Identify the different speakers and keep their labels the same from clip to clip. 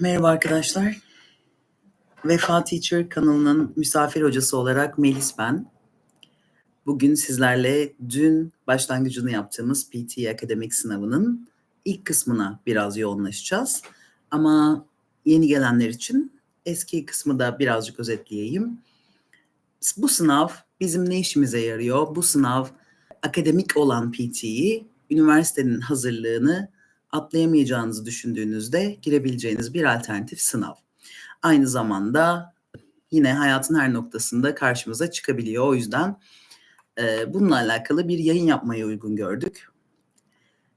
Speaker 1: Merhaba arkadaşlar. Vefa Teacher kanalının misafir hocası olarak Melis ben. Bugün sizlerle dün başlangıcını yaptığımız PT akademik sınavının ilk kısmına biraz yoğunlaşacağız. Ama yeni gelenler için eski kısmı da birazcık özetleyeyim. Bu sınav bizim ne işimize yarıyor? Bu sınav akademik olan PT'yi, üniversitenin hazırlığını atlayamayacağınızı düşündüğünüzde girebileceğiniz bir alternatif sınav. Aynı zamanda yine hayatın her noktasında karşımıza çıkabiliyor. O yüzden e, bununla alakalı bir yayın yapmayı uygun gördük.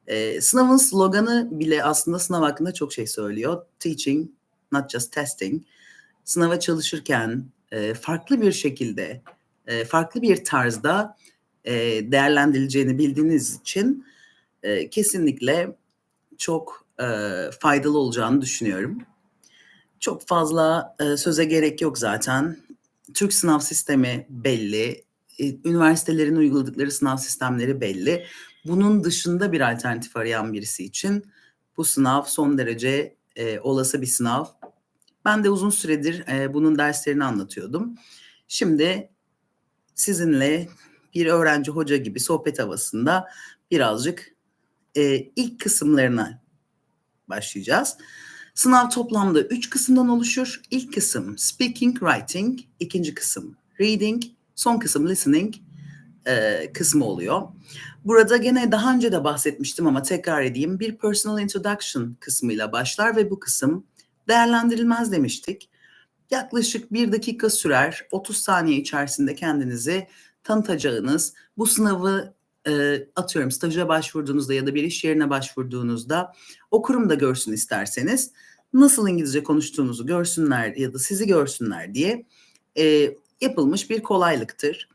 Speaker 1: E, sınavın sloganı bile aslında sınav hakkında çok şey söylüyor. Teaching, not just testing. Sınava çalışırken e, farklı bir şekilde, e, farklı bir tarzda e, değerlendirileceğini bildiğiniz için e, kesinlikle çok e, faydalı olacağını düşünüyorum. Çok fazla e, söze gerek yok zaten. Türk sınav sistemi belli, e, üniversitelerin uyguladıkları sınav sistemleri belli. Bunun dışında bir alternatif arayan birisi için bu sınav son derece e, olası bir sınav. Ben de uzun süredir e, bunun derslerini anlatıyordum. Şimdi sizinle bir öğrenci hoca gibi sohbet havasında birazcık e, ilk kısımlarına başlayacağız. Sınav toplamda üç kısımdan oluşur. İlk kısım speaking, writing, ikinci kısım reading, son kısım listening e, kısmı oluyor. Burada gene daha önce de bahsetmiştim ama tekrar edeyim. Bir personal introduction kısmıyla başlar ve bu kısım değerlendirilmez demiştik. Yaklaşık bir dakika sürer. 30 saniye içerisinde kendinizi tanıtacağınız, bu sınavı e, atıyorum staja başvurduğunuzda ya da bir iş yerine başvurduğunuzda o kurum da görsün isterseniz nasıl İngilizce konuştuğunuzu görsünler ya da sizi görsünler diye e, yapılmış bir kolaylıktır.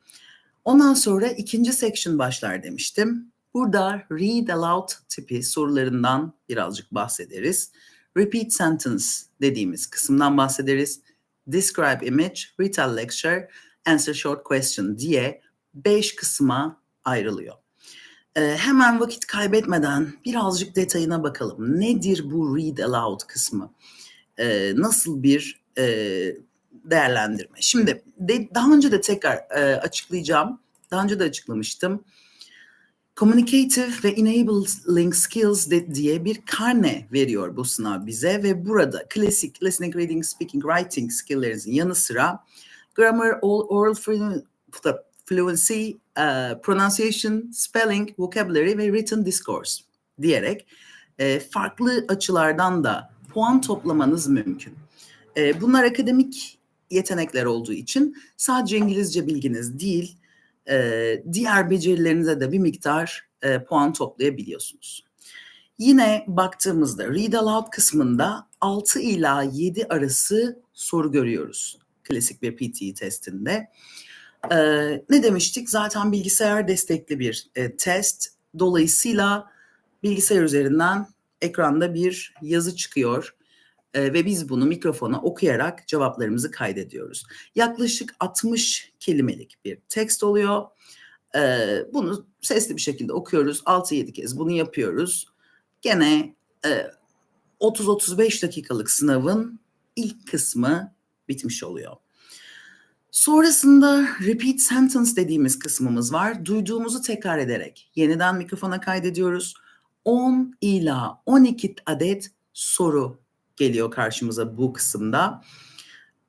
Speaker 1: Ondan sonra ikinci section başlar demiştim. Burada read aloud tipi sorularından birazcık bahsederiz. Repeat sentence dediğimiz kısımdan bahsederiz. Describe image, retell lecture, answer short question diye beş kısma ayrılıyor. Ee, hemen vakit kaybetmeden birazcık detayına bakalım. Nedir bu read aloud kısmı? Ee, nasıl bir e, değerlendirme? Şimdi daha önce de tekrar e, açıklayacağım. Daha önce de açıklamıştım. Communicative ve Enabling Skills diye bir karne veriyor bu sınav bize ve burada klasik listening, reading, speaking, writing skill'lerinizin yanı sıra grammar, oral fluency, uh, pronunciation, spelling, vocabulary ve written discourse diyerek e, farklı açılardan da puan toplamanız mümkün. E, bunlar akademik yetenekler olduğu için sadece İngilizce bilginiz değil, e, diğer becerilerinize de bir miktar e, puan toplayabiliyorsunuz. Yine baktığımızda read aloud kısmında 6 ila 7 arası soru görüyoruz klasik bir PTE testinde. Ee, ne demiştik? Zaten bilgisayar destekli bir e, test. Dolayısıyla bilgisayar üzerinden ekranda bir yazı çıkıyor e, ve biz bunu mikrofona okuyarak cevaplarımızı kaydediyoruz. Yaklaşık 60 kelimelik bir tekst oluyor. E, bunu sesli bir şekilde okuyoruz. 6-7 kez bunu yapıyoruz. Gene e, 30-35 dakikalık sınavın ilk kısmı bitmiş oluyor. Sonrasında repeat sentence dediğimiz kısmımız var. Duyduğumuzu tekrar ederek yeniden mikrofona kaydediyoruz. 10 ila 12 adet soru geliyor karşımıza bu kısımda.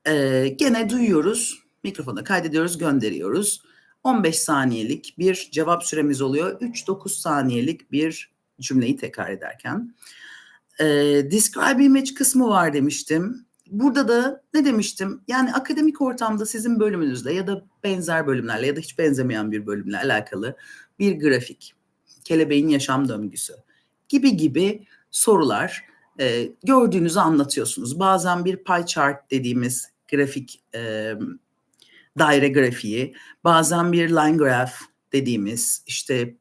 Speaker 1: Ee, gene duyuyoruz, mikrofona kaydediyoruz, gönderiyoruz. 15 saniyelik bir cevap süremiz oluyor. 3-9 saniyelik bir cümleyi tekrar ederken. Ee, describe image kısmı var demiştim burada da ne demiştim? Yani akademik ortamda sizin bölümünüzle ya da benzer bölümlerle ya da hiç benzemeyen bir bölümle alakalı bir grafik, kelebeğin yaşam döngüsü gibi gibi sorular e, gördüğünüzü anlatıyorsunuz. Bazen bir pie chart dediğimiz grafik e, daire grafiği, bazen bir line graph dediğimiz işte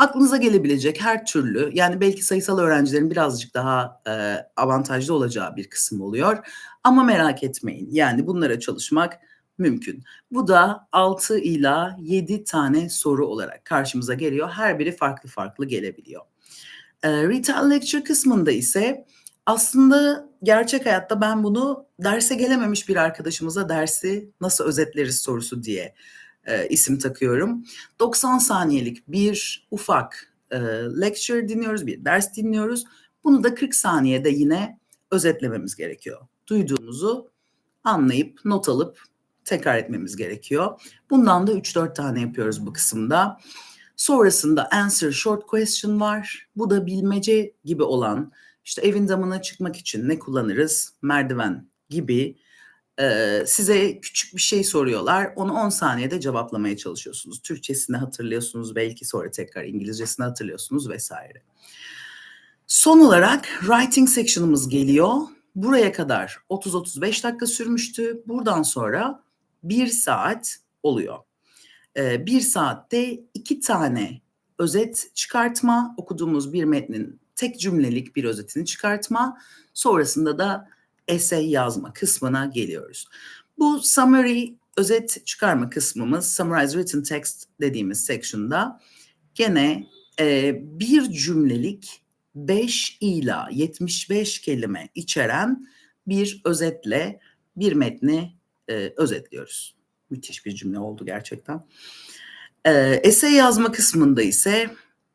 Speaker 1: aklınıza gelebilecek her türlü yani belki sayısal öğrencilerin birazcık daha e, avantajlı olacağı bir kısım oluyor. Ama merak etmeyin yani bunlara çalışmak mümkün. Bu da 6 ila 7 tane soru olarak karşımıza geliyor. Her biri farklı farklı gelebiliyor. E, retail lecture kısmında ise Aslında gerçek hayatta ben bunu derse gelememiş bir arkadaşımıza dersi nasıl özetleriz sorusu diye e, isim takıyorum. 90 saniyelik bir ufak e, lecture dinliyoruz, bir ders dinliyoruz. Bunu da 40 saniyede yine özetlememiz gerekiyor. Duyduğumuzu anlayıp, not alıp tekrar etmemiz gerekiyor. Bundan da 3-4 tane yapıyoruz bu kısımda. Sonrasında answer short question var. Bu da bilmece gibi olan işte evin damına çıkmak için ne kullanırız? Merdiven gibi e, size küçük bir şey soruyorlar. Onu 10 saniyede cevaplamaya çalışıyorsunuz. Türkçesini hatırlıyorsunuz belki sonra tekrar İngilizcesini hatırlıyorsunuz vesaire. Son olarak writing section'ımız geliyor. Buraya kadar 30-35 dakika sürmüştü. Buradan sonra 1 saat oluyor. Ee, bir saatte iki tane özet çıkartma, okuduğumuz bir metnin tek cümlelik bir özetini çıkartma, sonrasında da essay yazma kısmına geliyoruz. Bu summary özet çıkarma kısmımız, summarize written text dediğimiz section'da gene e, bir cümlelik 5 ila 75 kelime içeren bir özetle bir metni e, özetliyoruz. Müthiş bir cümle oldu gerçekten. E, essay yazma kısmında ise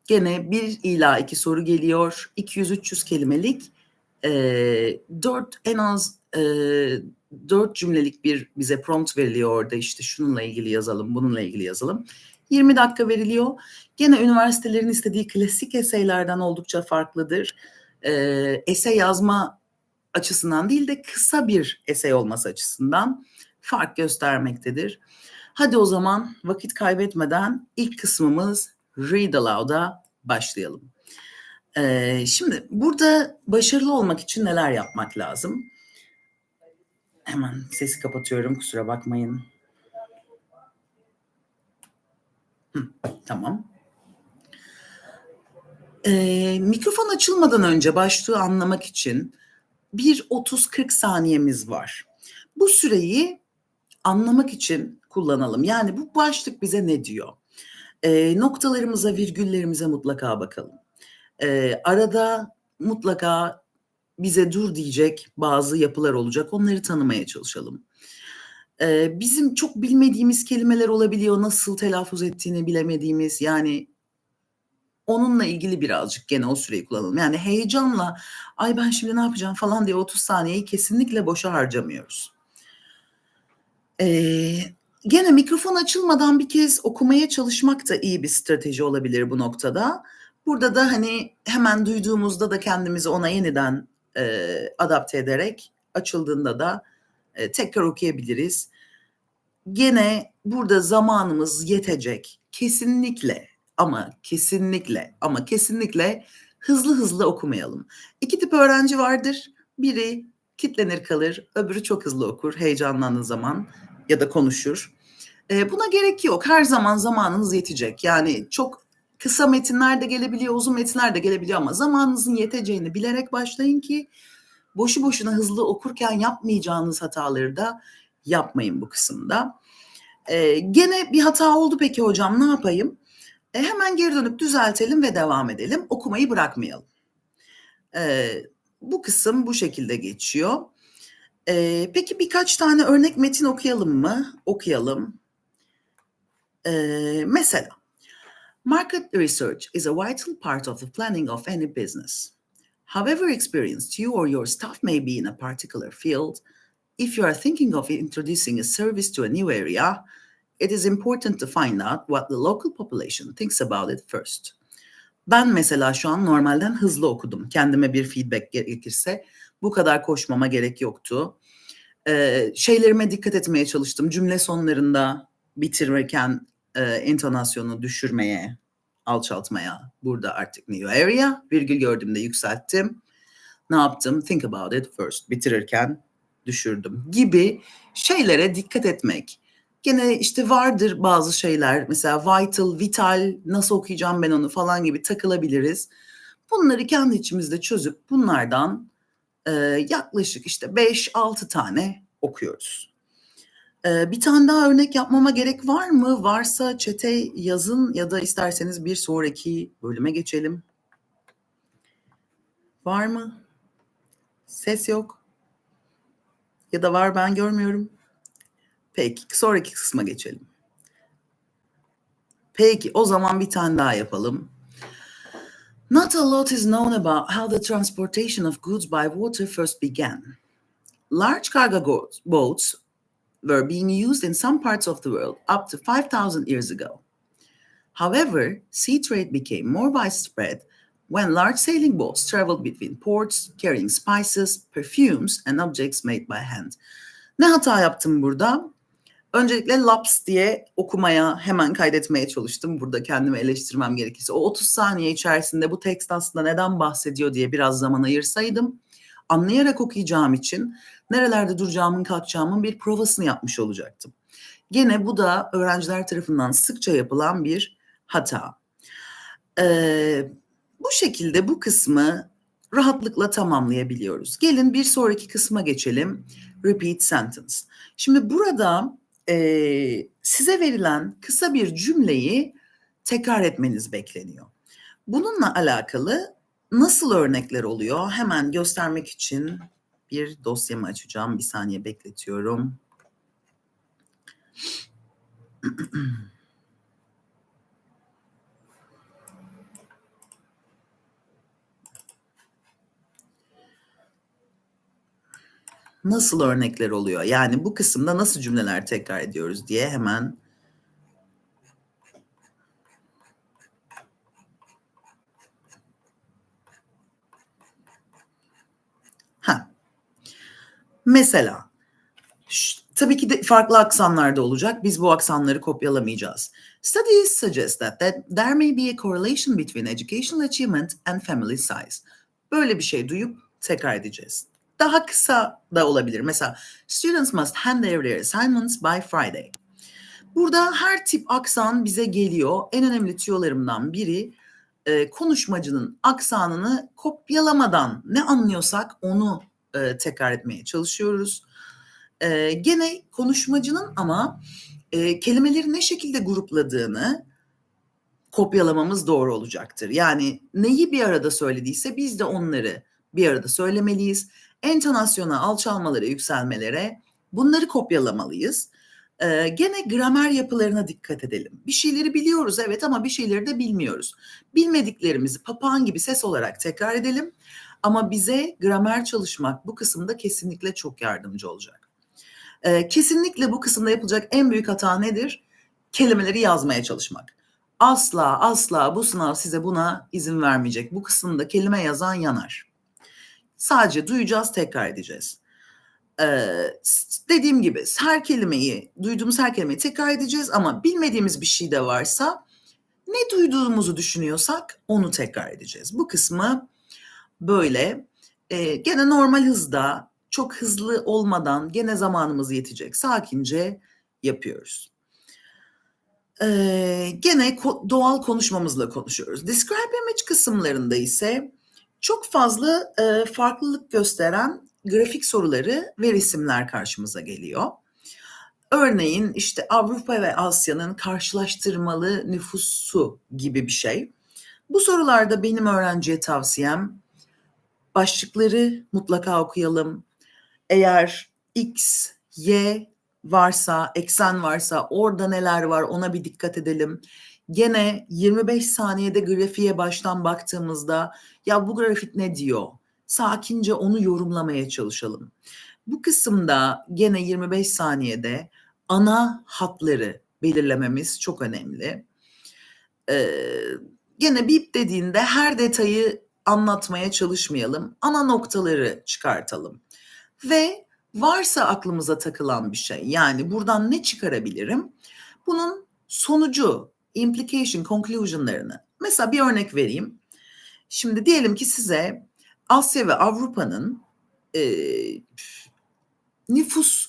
Speaker 1: gene bir ila iki soru geliyor. 200-300 kelimelik e, 4 en az e, 4 cümlelik bir bize prompt veriliyor orada işte şununla ilgili yazalım, bununla ilgili yazalım. 20 dakika veriliyor. Gene üniversitelerin istediği klasik eseylerden oldukça farklıdır. E, esey yazma açısından değil de kısa bir esey olması açısından fark göstermektedir. Hadi o zaman vakit kaybetmeden ilk kısmımız Read Aloud'a başlayalım. Ee, şimdi burada başarılı olmak için neler yapmak lazım? Hemen sesi kapatıyorum kusura bakmayın. Hı, tamam. Ee, mikrofon açılmadan önce başlığı anlamak için bir 30-40 saniyemiz var. Bu süreyi anlamak için kullanalım. Yani bu başlık bize ne diyor? E, noktalarımıza, virgüllerimize mutlaka bakalım. E, arada mutlaka bize dur diyecek bazı yapılar olacak. Onları tanımaya çalışalım. E, bizim çok bilmediğimiz kelimeler olabiliyor. Nasıl telaffuz ettiğini bilemediğimiz yani onunla ilgili birazcık gene o süreyi kullanalım. Yani heyecanla ay ben şimdi ne yapacağım falan diye 30 saniyeyi kesinlikle boşa harcamıyoruz. Ee, gene mikrofon açılmadan bir kez okumaya çalışmak da iyi bir strateji olabilir bu noktada. Burada da hani hemen duyduğumuzda da kendimizi ona yeniden e, adapte ederek açıldığında da e, tekrar okuyabiliriz. Gene burada zamanımız yetecek. Kesinlikle ama kesinlikle ama kesinlikle hızlı hızlı okumayalım. İki tip öğrenci vardır. Biri kitlenir kalır, öbürü çok hızlı okur heyecanlandığı zaman ya da konuşur. E, buna gerek yok. Her zaman zamanınız yetecek. Yani çok kısa metinler de gelebiliyor, uzun metinler de gelebiliyor ama zamanınızın yeteceğini bilerek başlayın ki boşu boşuna hızlı okurken yapmayacağınız hataları da yapmayın bu kısımda. E, gene bir hata oldu peki hocam ne yapayım? E, hemen geri dönüp düzeltelim ve devam edelim. Okumayı bırakmayalım. E, bu kısım bu şekilde geçiyor. E, peki birkaç tane örnek metin okuyalım mı? Okuyalım. E, mesela, market research is a vital part of the planning of any business. However experienced you or your staff may be in a particular field, if you are thinking of introducing a service to a new area, it is important to find out what the local population thinks about it first. Ben mesela şu an normalden hızlı okudum. Kendime bir feedback gerekirse bu kadar koşmama gerek yoktu. Ee, şeylerime dikkat etmeye çalıştım. Cümle sonlarında bitirirken e, entonasyonu düşürmeye, alçaltmaya. Burada artık new area. Virgül gördüğümde yükselttim. Ne yaptım? Think about it first. Bitirirken düşürdüm gibi şeylere dikkat etmek Gene işte vardır bazı şeyler mesela vital, vital nasıl okuyacağım ben onu falan gibi takılabiliriz. Bunları kendi içimizde çözüp bunlardan e, yaklaşık işte 5-6 tane okuyoruz. E, bir tane daha örnek yapmama gerek var mı? Varsa çete yazın ya da isterseniz bir sonraki bölüme geçelim. Var mı? Ses yok. Ya da var ben görmüyorum. Peki sonraki kısma geçelim. Peki o zaman bir tane daha yapalım. Not a lot is known about how the transportation of goods by water first began. Large cargo boats were being used in some parts of the world up to 5,000 years ago. However, sea trade became more widespread when large sailing boats traveled between ports carrying spices, perfumes, and objects made by hand. Ne hata yaptım burada? Öncelikle laps diye okumaya, hemen kaydetmeye çalıştım. Burada kendimi eleştirmem gerekirse. O 30 saniye içerisinde bu tekst aslında neden bahsediyor diye biraz zaman ayırsaydım, anlayarak okuyacağım için nerelerde duracağımın, kalkacağımın bir provasını yapmış olacaktım. Gene bu da öğrenciler tarafından sıkça yapılan bir hata. Ee, bu şekilde bu kısmı rahatlıkla tamamlayabiliyoruz. Gelin bir sonraki kısma geçelim. Repeat sentence. Şimdi burada e, size verilen kısa bir cümleyi tekrar etmeniz bekleniyor. Bununla alakalı nasıl örnekler oluyor? Hemen göstermek için bir dosyamı açacağım. Bir saniye bekletiyorum. nasıl örnekler oluyor? Yani bu kısımda nasıl cümleler tekrar ediyoruz diye hemen Mesela tabii ki de farklı aksanlarda olacak. Biz bu aksanları kopyalamayacağız. Studies suggest that, that there may be a correlation between educational achievement and family size. Böyle bir şey duyup tekrar edeceğiz daha kısa da olabilir. Mesela students must hand their, their assignments by Friday. Burada her tip aksan bize geliyor. En önemli tüyolarımdan biri e, konuşmacının aksanını kopyalamadan ne anlıyorsak onu e, tekrar etmeye çalışıyoruz. E, gene konuşmacının ama e, kelimeleri ne şekilde grupladığını kopyalamamız doğru olacaktır. Yani neyi bir arada söylediyse biz de onları bir arada söylemeliyiz entonasyona, alçalmalara, yükselmelere bunları kopyalamalıyız. Ee, gene gramer yapılarına dikkat edelim. Bir şeyleri biliyoruz evet ama bir şeyleri de bilmiyoruz. Bilmediklerimizi papağan gibi ses olarak tekrar edelim. Ama bize gramer çalışmak bu kısımda kesinlikle çok yardımcı olacak. Ee, kesinlikle bu kısımda yapılacak en büyük hata nedir? Kelimeleri yazmaya çalışmak. Asla asla bu sınav size buna izin vermeyecek. Bu kısımda kelime yazan yanar. Sadece duyacağız, tekrar edeceğiz. Ee, dediğim gibi her kelimeyi, duyduğumuz her kelimeyi tekrar edeceğiz ama bilmediğimiz bir şey de varsa ne duyduğumuzu düşünüyorsak onu tekrar edeceğiz. Bu kısmı böyle e, gene normal hızda çok hızlı olmadan gene zamanımız yetecek. Sakince yapıyoruz. Ee, gene ko- doğal konuşmamızla konuşuyoruz. Describe image kısımlarında ise çok fazla e, farklılık gösteren grafik soruları ve resimler karşımıza geliyor. Örneğin işte Avrupa ve Asya'nın karşılaştırmalı nüfusu gibi bir şey. Bu sorularda benim öğrenciye tavsiyem başlıkları mutlaka okuyalım. Eğer X, Y varsa, eksen varsa orada neler var ona bir dikkat edelim. Gene 25 saniyede grafiğe baştan baktığımızda ya bu grafik ne diyor? Sakince onu yorumlamaya çalışalım. Bu kısımda gene 25 saniyede ana hatları belirlememiz çok önemli. Ee, gene bip dediğinde her detayı anlatmaya çalışmayalım. Ana noktaları çıkartalım. Ve varsa aklımıza takılan bir şey yani buradan ne çıkarabilirim? Bunun sonucu implication conclusion'larını. Mesela bir örnek vereyim. Şimdi diyelim ki size Asya ve Avrupa'nın e, nüfus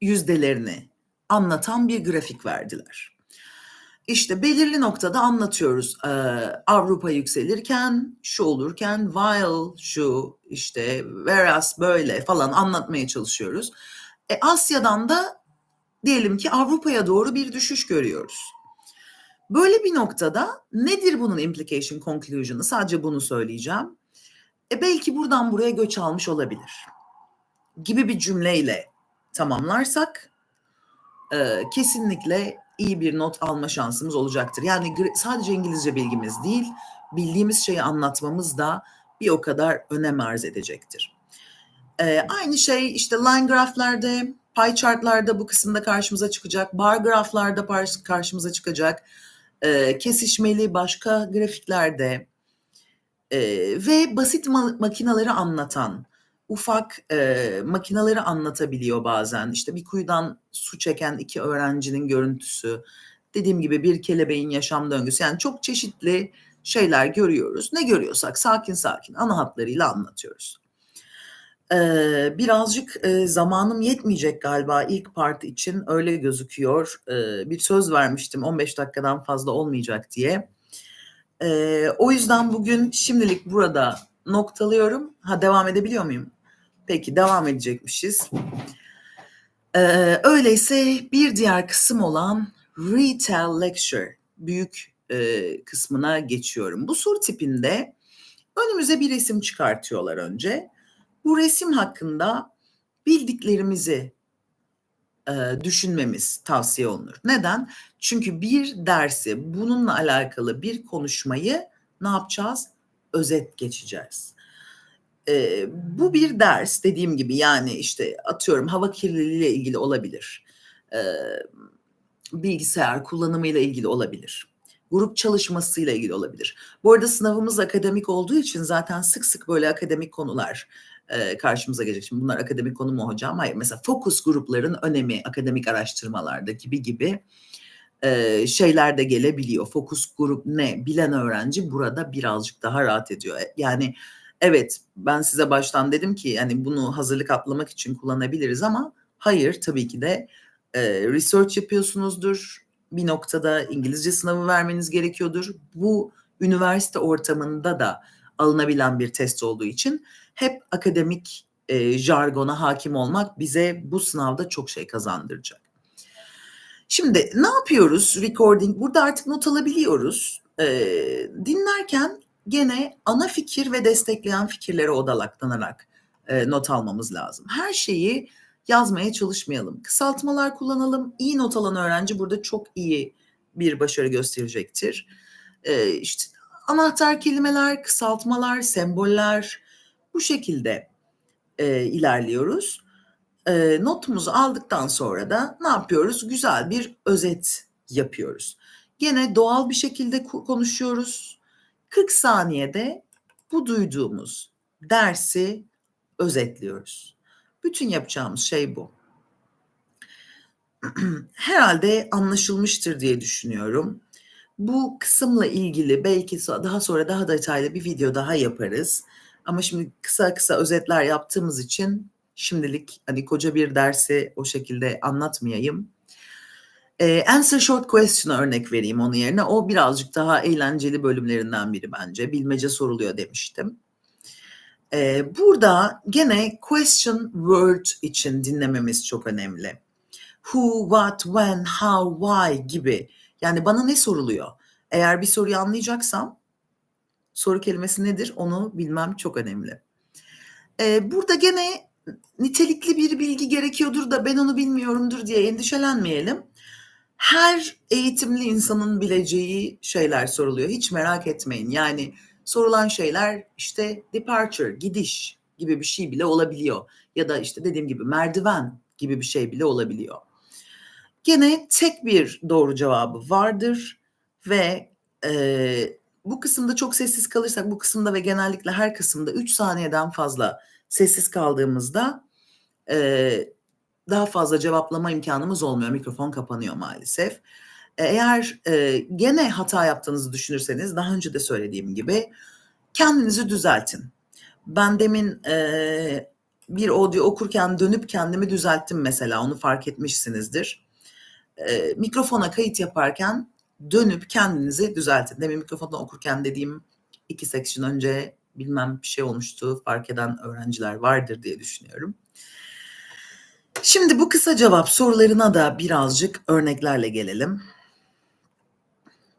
Speaker 1: yüzdelerini anlatan bir grafik verdiler. İşte belirli noktada anlatıyoruz. Avrupa yükselirken, şu olurken, while şu işte whereas böyle falan anlatmaya çalışıyoruz. E, Asya'dan da diyelim ki Avrupa'ya doğru bir düşüş görüyoruz. Böyle bir noktada nedir bunun implication conclusion'ı? Sadece bunu söyleyeceğim. E belki buradan buraya göç almış olabilir. Gibi bir cümleyle tamamlarsak e, kesinlikle iyi bir not alma şansımız olacaktır. Yani sadece İngilizce bilgimiz değil, bildiğimiz şeyi anlatmamız da bir o kadar önem arz edecektir. E, aynı şey işte line graph'lerde, pie chart'larda bu kısımda karşımıza çıkacak, bar graph'larda karşımıza çıkacak, e, kesişmeli başka grafiklerde e, ve basit ma- makinaları anlatan, ufak e, makinaları anlatabiliyor bazen. İşte bir kuyudan su çeken iki öğrencinin görüntüsü, dediğim gibi bir kelebeğin yaşam döngüsü. Yani çok çeşitli şeyler görüyoruz. Ne görüyorsak sakin sakin ana hatlarıyla anlatıyoruz. Ee, birazcık e, zamanım yetmeyecek galiba ilk part için öyle gözüküyor. Ee, bir söz vermiştim 15 dakikadan fazla olmayacak diye. Ee, o yüzden bugün şimdilik burada noktalıyorum. Ha devam edebiliyor muyum? Peki devam edecekmişiz. Ee, öyleyse bir diğer kısım olan Retail Lecture büyük e, kısmına geçiyorum. Bu soru tipinde önümüze bir resim çıkartıyorlar önce. Bu resim hakkında bildiklerimizi e, düşünmemiz tavsiye olunur. Neden? Çünkü bir dersi bununla alakalı bir konuşmayı ne yapacağız? Özet geçeceğiz. E, bu bir ders dediğim gibi yani işte atıyorum hava kirliliği ile ilgili olabilir. E, bilgisayar kullanımıyla ilgili olabilir. Grup çalışmasıyla ilgili olabilir. Bu arada sınavımız akademik olduğu için zaten sık sık böyle akademik konular e, karşımıza gelecek. Şimdi bunlar akademik konu mu hocam? Hayır. Mesela fokus grupların önemi akademik araştırmalarda gibi gibi e, şeyler de gelebiliyor. Fokus grup ne? Bilen öğrenci burada birazcık daha rahat ediyor. Yani evet ben size baştan dedim ki yani bunu hazırlık atlamak için kullanabiliriz ama hayır tabii ki de e, research yapıyorsunuzdur. Bir noktada İngilizce sınavı vermeniz gerekiyordur. Bu üniversite ortamında da alınabilen bir test olduğu için hep akademik e, jargona hakim olmak bize bu sınavda çok şey kazandıracak. Şimdi ne yapıyoruz recording? Burada artık not alabiliyoruz. E, dinlerken gene ana fikir ve destekleyen fikirlere odaklanarak e, not almamız lazım. Her şeyi yazmaya çalışmayalım. Kısaltmalar kullanalım. İyi not alan öğrenci burada çok iyi bir başarı gösterecektir. E, işte anahtar kelimeler, kısaltmalar, semboller bu şekilde e, ilerliyoruz. E, notumuzu aldıktan sonra da ne yapıyoruz? Güzel bir özet yapıyoruz. Gene doğal bir şekilde konuşuyoruz. 40 saniyede bu duyduğumuz dersi özetliyoruz. Bütün yapacağımız şey bu. Herhalde anlaşılmıştır diye düşünüyorum. Bu kısımla ilgili belki daha sonra daha detaylı bir video daha yaparız. Ama şimdi kısa kısa özetler yaptığımız için şimdilik hani koca bir dersi o şekilde anlatmayayım. Ee, answer short question örnek vereyim onun yerine. O birazcık daha eğlenceli bölümlerinden biri bence. Bilmece soruluyor demiştim. Ee, burada gene question word için dinlememiz çok önemli. Who, what, when, how, why gibi. Yani bana ne soruluyor? Eğer bir soruyu anlayacaksam soru kelimesi nedir onu bilmem çok önemli. Ee, burada gene nitelikli bir bilgi gerekiyordur da ben onu bilmiyorumdur diye endişelenmeyelim. Her eğitimli insanın bileceği şeyler soruluyor. Hiç merak etmeyin. Yani sorulan şeyler işte departure, gidiş gibi bir şey bile olabiliyor. Ya da işte dediğim gibi merdiven gibi bir şey bile olabiliyor. Gene tek bir doğru cevabı vardır ve e, bu kısımda çok sessiz kalırsak bu kısımda ve genellikle her kısımda 3 saniyeden fazla sessiz kaldığımızda e, daha fazla cevaplama imkanımız olmuyor. Mikrofon kapanıyor maalesef. Eğer e, gene hata yaptığınızı düşünürseniz daha önce de söylediğim gibi kendinizi düzeltin. Ben demin e, bir audio okurken dönüp kendimi düzelttim mesela onu fark etmişsinizdir. E, mikrofona kayıt yaparken dönüp kendinizi düzeltin. Demin mikrofondan okurken dediğim iki section önce bilmem bir şey olmuştu fark eden öğrenciler vardır diye düşünüyorum. Şimdi bu kısa cevap sorularına da birazcık örneklerle gelelim.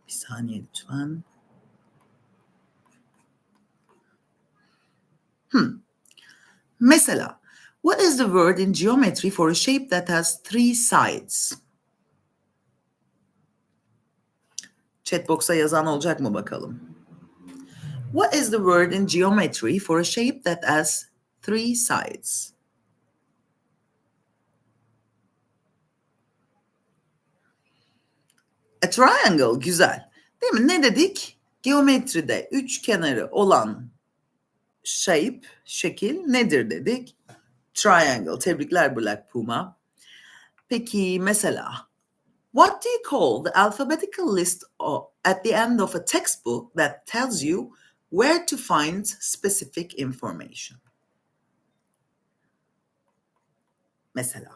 Speaker 1: Bir saniye lütfen. Hmm. Mesela, what is the word in geometry for a shape that has three sides? Chatbox'a yazan olacak mı bakalım? What is the word in geometry for a shape that has three sides? A triangle güzel. Değil mi? Ne dedik? Geometride üç kenarı olan shape, şekil nedir dedik? Triangle. Tebrikler Black Puma. Peki mesela what do you call the alphabetical list at the end of a textbook that tells you where to find specific information? Mesela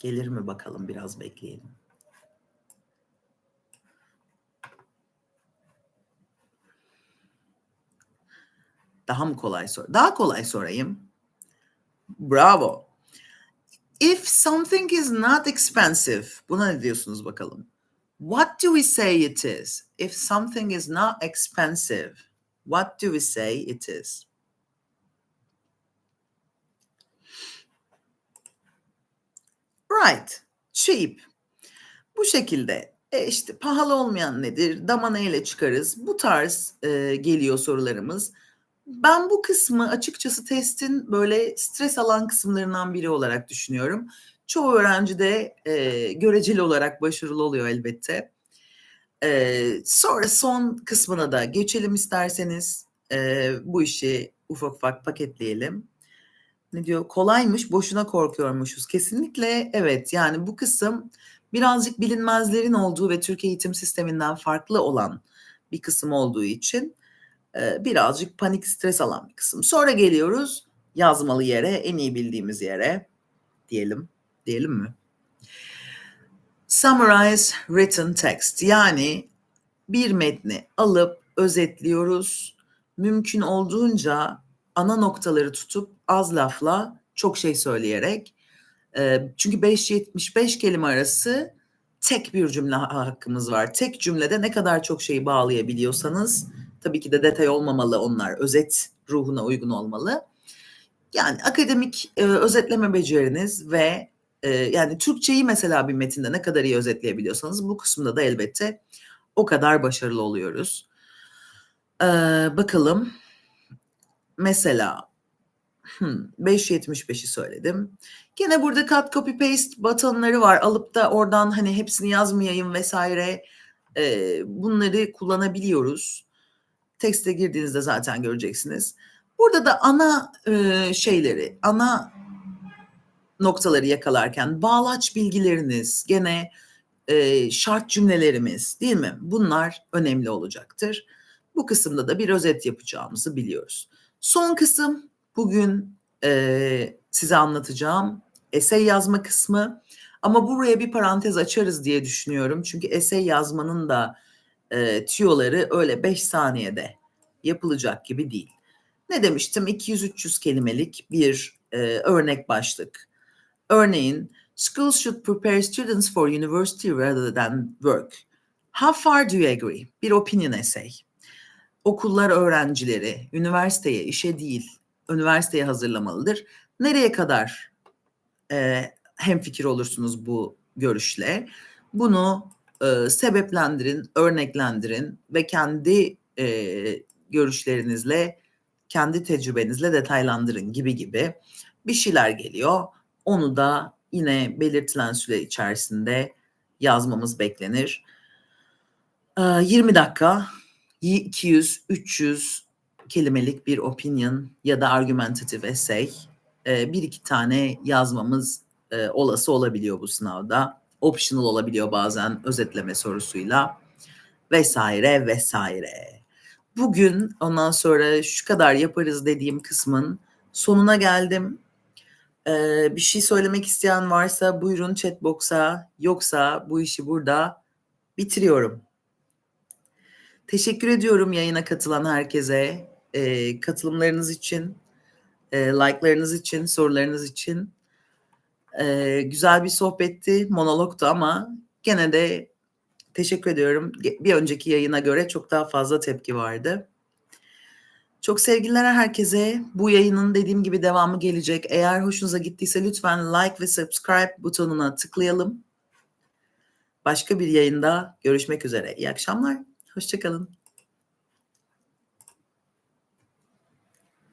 Speaker 1: gelir mi bakalım biraz bekleyelim. Daha mı kolay sor? Daha kolay sorayım. Bravo. If something is not expensive, buna ne diyorsunuz bakalım? What do we say it is? If something is not expensive, what do we say it is? Right, cheap. Bu şekilde e işte pahalı olmayan nedir? Damana ile çıkarız. Bu tarz e, geliyor sorularımız. Ben bu kısmı açıkçası testin böyle stres alan kısımlarından biri olarak düşünüyorum. Çoğu öğrenci de e, göreceli olarak başarılı oluyor elbette. E, sonra son kısmına da geçelim isterseniz. E, bu işi ufak ufak paketleyelim. Ne diyor? Kolaymış, boşuna korkuyormuşuz. Kesinlikle evet. Yani bu kısım birazcık bilinmezlerin olduğu ve Türkiye eğitim sisteminden farklı olan bir kısım olduğu için e, birazcık panik stres alan bir kısım. Sonra geliyoruz yazmalı yere, en iyi bildiğimiz yere diyelim. Diyelim mi? Summarize written text. Yani bir metni alıp özetliyoruz. Mümkün olduğunca ana noktaları tutup az lafla çok şey söyleyerek. E, çünkü 5-75 kelime arası tek bir cümle hakkımız var. Tek cümlede ne kadar çok şeyi bağlayabiliyorsanız tabii ki de detay olmamalı onlar. Özet ruhuna uygun olmalı. Yani akademik e, özetleme beceriniz ve e, yani Türkçeyi mesela bir metinde ne kadar iyi özetleyebiliyorsanız bu kısımda da elbette o kadar başarılı oluyoruz. Ee, bakalım. Mesela hmm, 5.75'i söyledim. Gene burada cut copy paste butonları var. Alıp da oradan hani hepsini yazmayayım vesaire. Ee, bunları kullanabiliyoruz. Tekste girdiğinizde zaten göreceksiniz. Burada da ana e, şeyleri, ana noktaları yakalarken bağlaç bilgileriniz, gene e, şart cümlelerimiz değil mi? Bunlar önemli olacaktır. Bu kısımda da bir özet yapacağımızı biliyoruz. Son kısım bugün e, size anlatacağım esey yazma kısmı. Ama buraya bir parantez açarız diye düşünüyorum. Çünkü esey yazmanın da e, tüyoları öyle 5 saniyede yapılacak gibi değil. Ne demiştim? 200-300 kelimelik bir e, örnek başlık. Örneğin, schools should prepare students for university rather than work. How far do you agree? Bir opinion essay. Okullar öğrencileri üniversiteye, işe değil, üniversiteye hazırlamalıdır. Nereye kadar e, hemfikir olursunuz bu görüşle? Bunu e, sebeplendirin, örneklendirin ve kendi e, görüşlerinizle, kendi tecrübenizle detaylandırın gibi gibi bir şeyler geliyor. Onu da yine belirtilen süre içerisinde yazmamız beklenir. 20 dakika 200-300 kelimelik bir opinion ya da argumentative essay bir iki tane yazmamız olası olabiliyor bu sınavda. Optional olabiliyor bazen özetleme sorusuyla vesaire vesaire. Bugün ondan sonra şu kadar yaparız dediğim kısmın sonuna geldim. Ee, bir şey söylemek isteyen varsa buyurun chatbox'a yoksa bu işi burada bitiriyorum. Teşekkür ediyorum yayına katılan herkese. Ee, katılımlarınız için, e, like'larınız için, sorularınız için. Ee, güzel bir sohbetti, monologtu ama gene de teşekkür ediyorum. Bir önceki yayına göre çok daha fazla tepki vardı. Çok sevgiler herkese. Bu yayının dediğim gibi devamı gelecek. Eğer hoşunuza gittiyse lütfen like ve subscribe butonuna tıklayalım. Başka bir yayında görüşmek üzere. İyi akşamlar. Hoşçakalın.